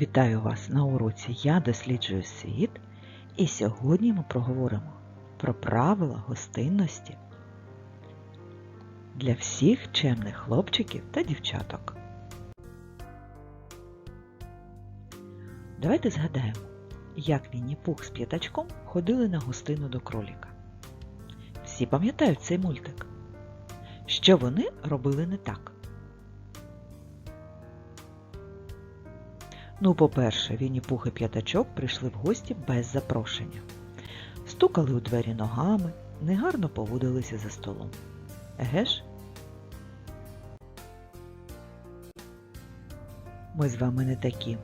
Вітаю вас на уроці Я досліджую світ, і сьогодні ми проговоримо про правила гостинності для всіх чемних хлопчиків та дівчаток. Давайте згадаємо, як Вінні Пух з п'ятачком ходили на гостину до кроліка. Всі пам'ятають цей мультик. Що вони робили не так? Ну, по-перше, Вінні Пух і п'ятачок прийшли в гості без запрошення. Стукали у двері ногами, негарно поводилися за столом. Еге ж? Ми з вами не такі.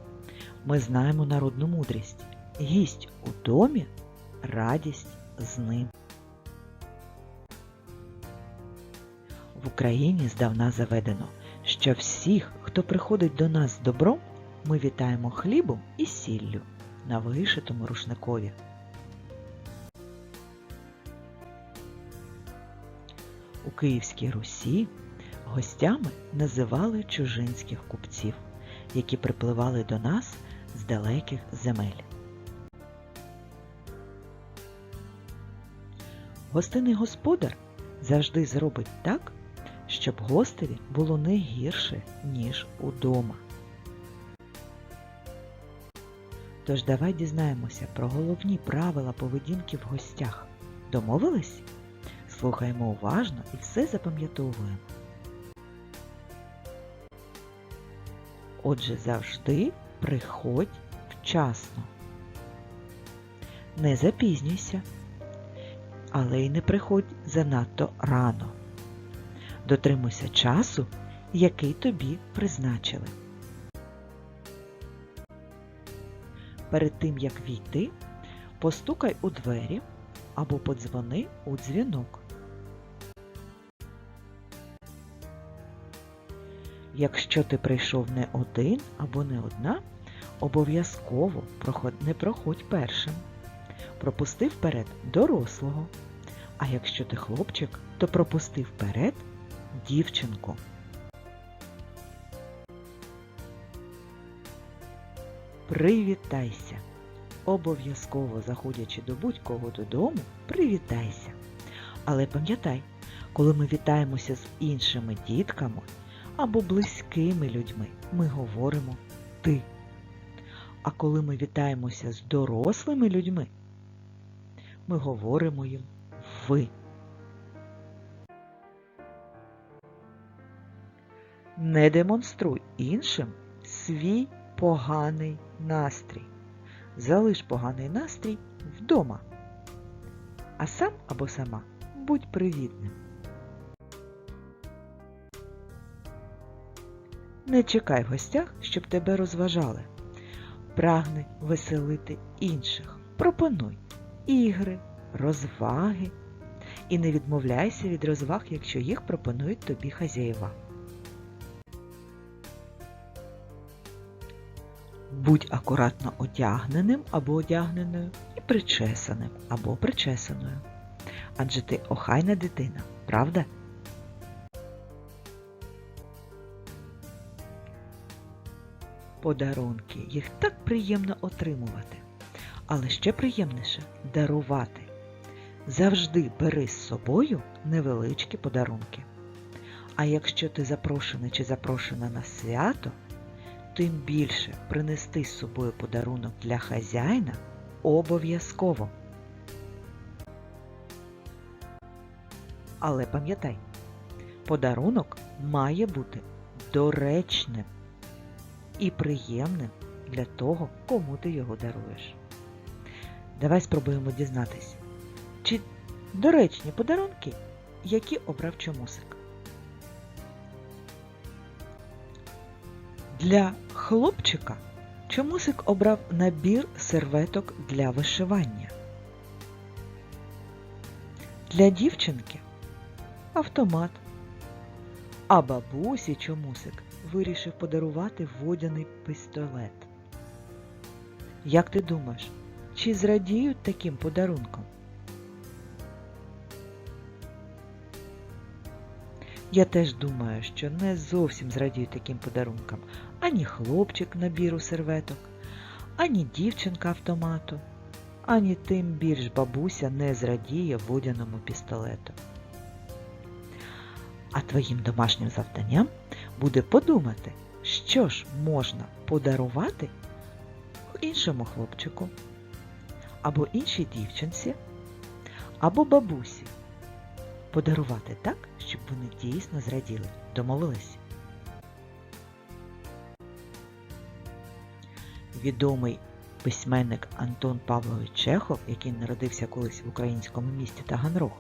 Ми знаємо народну мудрість. Гість у домі, радість з ним. В Україні здавна заведено, що всіх, хто приходить до нас з добром, ми вітаємо хлібом і сіллю на вишитому рушникові. У Київській Русі гостями називали чужинських купців, які припливали до нас з далеких земель. Гостинний господар завжди зробить так, щоб гостеві було не гірше, ніж удома. Тож давай дізнаємося про головні правила поведінки в гостях. Домовились? Слухаємо уважно і все запам'ятовуємо. Отже, завжди приходь вчасно. Не запізнюйся, але й не приходь занадто рано. Дотримуйся часу, який тобі призначили. Перед тим, як війти, постукай у двері або подзвони у дзвінок. Якщо ти прийшов не один або не одна, обов'язково не проходь першим. Пропусти вперед дорослого. А якщо ти хлопчик, то пропусти вперед дівчинку. Привітайся! Обов'язково заходячи до будь-кого додому, привітайся. Але пам'ятай, коли ми вітаємося з іншими дітками або близькими людьми, ми говоримо ти. А коли ми вітаємося з дорослими людьми, ми говоримо їм ви. Не демонструй іншим свій поганий настрій. Залиш поганий настрій вдома. А сам або сама будь привітним. Не чекай в гостях, щоб тебе розважали. Прагни веселити інших. Пропонуй ігри, розваги. І не відмовляйся від розваг, якщо їх пропонують тобі хазяєва. Будь акуратно одягненим або одягненою і причесаним або причесаною. Адже ти охайна дитина, правда? Подарунки. Їх так приємно отримувати. Але ще приємніше дарувати. Завжди бери з собою невеличкі подарунки. А якщо ти запрошений чи запрошена на свято, тим більше принести з собою подарунок для хазяїна обов'язково. Але пам'ятай, подарунок має бути доречним і приємним для того, кому ти його даруєш. Давай спробуємо дізнатися, чи доречні подарунки, які обрав чомусик. Для хлопчика чомусик обрав набір серветок для вишивання. Для дівчинки автомат. А бабусі чомусик вирішив подарувати водяний пістолет. Як ти думаєш, чи зрадіють таким подарунком? Я теж думаю, що не зовсім зрадію таким подарункам, ані хлопчик набіру серветок, ані дівчинка автомату, ані тим більш бабуся не зрадіє водяному пістолету. А твоїм домашнім завданням буде подумати, що ж можна подарувати іншому хлопчику, або іншій дівчинці, або бабусі. Подарувати так, щоб вони дійсно зраділи. Домовились? Відомий письменник Антон Павлович Чехов, який народився колись в українському місті Таганрог,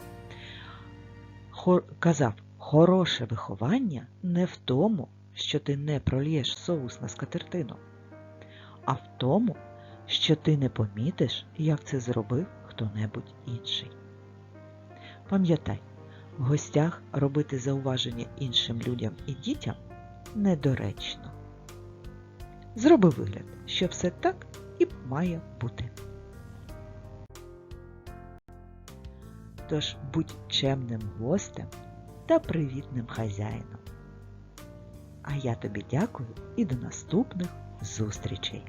казав, хороше виховання не в тому, що ти не прольєш соус на скатертину, а в тому, що ти не помітиш, як це зробив хто-небудь інший. Пам'ятай, в гостях робити зауваження іншим людям і дітям недоречно. Зроби вигляд, що все так і має бути. Тож будь чемним гостем та привітним хазяїном. А я тобі дякую і до наступних зустрічей!